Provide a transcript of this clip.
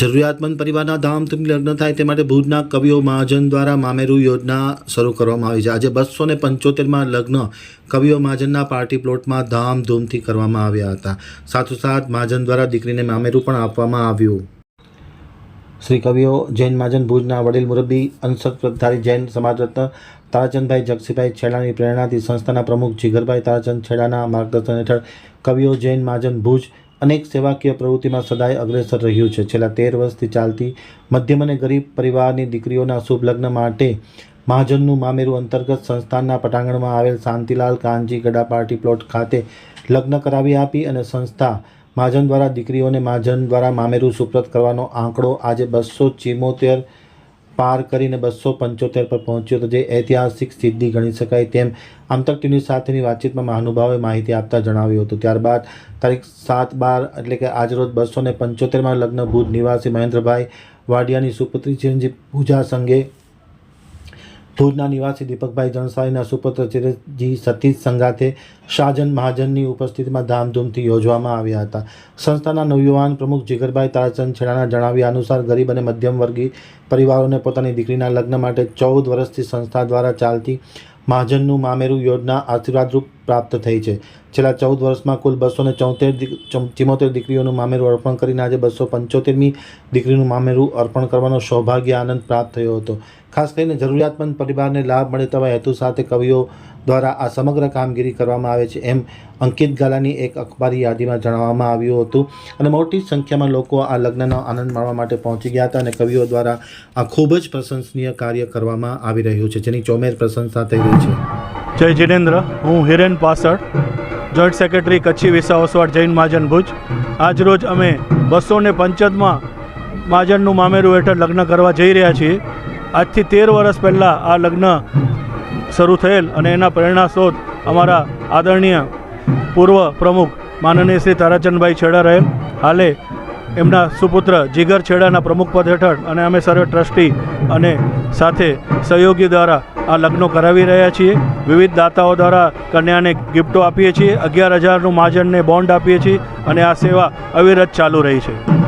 જરૂરિયાતમંદ પરિવારના ધામધૂમથી લગ્ન થાય તે માટે ભુજના કવિઓ મહાજન દ્વારા મામેરુ યોજના શરૂ કરવામાં આવી છે. આજે બસો ને પંચોતેરમાં લગ્ન કવિઓ મહાજનના પાર્ટી પ્લોટમાં ધામધૂમથી કરવામાં આવ્યા હતા. સાથોસાથ મહાજન દ્વારા દીકરીને મામેરું પણ આપવામાં આવ્યું. શ્રી કવિઓ જૈન મહાજન ભુજના વડીલ મુરબ્બી અંશધારી જૈન સમાજ રત્ન તારાચંદભાઈ જગસીભાઈ છેડાની પ્રેરણાથી સંસ્થાના પ્રમુખ જીગરભાઈ તારાચંદ છેડાના માર્ગદર્શન હેઠળ કવિઓ જૈન મહાજન ભુજ અનેક સેવાકીય પ્રવૃત્તિમાં સદાય અગ્રેસર રહ્યું છે. છેલ્લા તેર વર્ષથી ચાલતી મધ્યમ અને ગરીબ પરિવારની દીકરીઓના શુભ લગ્ન માટે મહાજનનું મામેરું અંતર્ગત સંસ્થાનના પટાંગણમાં આવેલ શાંતિલાલ કાનજી ગડા પાર્ટી પ્લોટ ખાતે લગ્ન કરાવી આપી અને સંસ્થા મહાજન દ્વારા દીકરીઓને મહાજન દ્વારા મામેરું સુપ્રત કરવાનો આંકડો આજે બસો ચિમોતેર પાર કરીને બસો પંચોતેર પર પહોંચ્યો હતો જે ઐતિહાસિક સિદ્ધિ ગણી શકાય તેમ આમતક ટીવી સાથેની વાતચીતમાં મહાનુભાવે માહિતી આપતા જણાવ્યું હતું. ત્યારબાદ તારીખ સાત બાર એટલે કે આજરોજ બસો ને પંચોતેરમાં લગ્ન ભુજ નિવાસી મહેન્દ્રભાઈ વાડિયાની સુપુત્રી ચિરંજીવ પૂજા સંઘે ભુજના નિવાસી દીપકભાઈ જણસાઈના સુપુત્ર ચિરજી સતીશ સંગાથે શાહજન મહાજનની ઉપસ્થિતિમાં ધામધૂમથી યોજવામાં આવ્યા હતા. સંસ્થાના નવયુવાન પ્રમુખ જીગરભાઈ તારાચંદ છેડાના જણાવ્યા અનુસાર ગરીબ અને મધ્યમ વર્ગી પરિવારોને પોતાની દીકરીના લગ્ન માટે ચૌદ વર્ષથી સંસ્થા દ્વારા ચાલતી મહાજનનું મામેરું યોજના આશીર્વાદરૂપ પ્રાપ્ત થઈ છે. છેલ્લા ચૌદ વર્ષમાં કુલ બસો ને ચોતેર ચિમોતેર દીકરીઓનું મામેરું અર્પણ કરીને આજે બસો પંચોતેરમી દીકરીનું મામેરું અર્પણ કરવાનો સૌભાગ્ય, આનંદ પ્રાપ્ત થયો હતો. ખાસ કરીને જરૂરિયાતમંદ પરિવારને લાભ મળે તેવા હેતુ સાથે કવિઓ દ્વારા આ સમગ્ર કામગીરી કરવામાં આવે છે એમ અંકિત ગાલાની એક અખબારી યાદીમાં જણાવવામાં આવ્યું હતું. અને મોટી સંખ્યામાં લોકો આ લગ્નનો આનંદ માણવા માટે પહોંચી ગયા હતા અને કવિઓ દ્વારા આ ખૂબ જ પ્રશંસનીય કાર્ય કરવામાં આવી રહ્યું છે, જેની ચોમેર પ્રશંસા થઈ રહી છે. જય જીનેન્દ્ર હું હિરેન પાસડ જોઈન્ટ સેક્રેટરી કચ્છી વિસા ઓસવાડ જૈન મહાજન ભુજ. આજ રોજ અમે બસો ને પંચોતમાં મહાજનનું મામેરું હેઠળ લગ્ન કરવા જઈ રહ્યા છીએ. આજથી તેર વર્ષ પહેલાં આ લગ્ન શરૂ થયેલ અને એના પ્રેરણા સ્ત્રોત અમારા આદરણીય પૂર્વ પ્રમુખ માનનીય શ્રી તારાચંદભાઈ છેડા રહેલ. હાલે એમના સુપુત્ર જીગર છેડાના પ્રમુખ પદ હેઠળ અને અમે સર્વે ટ્રસ્ટી અને સાથે સહયોગી દ્વારા આ લગ્નો કરાવી રહ્યા છીએ. વિવિધ દાતાઓ દ્વારા કન્યાને ગિફ્ટો આપીએ છીએ. અગિયાર હજારનું મહાજનને બોન્ડ આપીએ છીએ અને આ સેવા અવિરત ચાલુ રહી છે.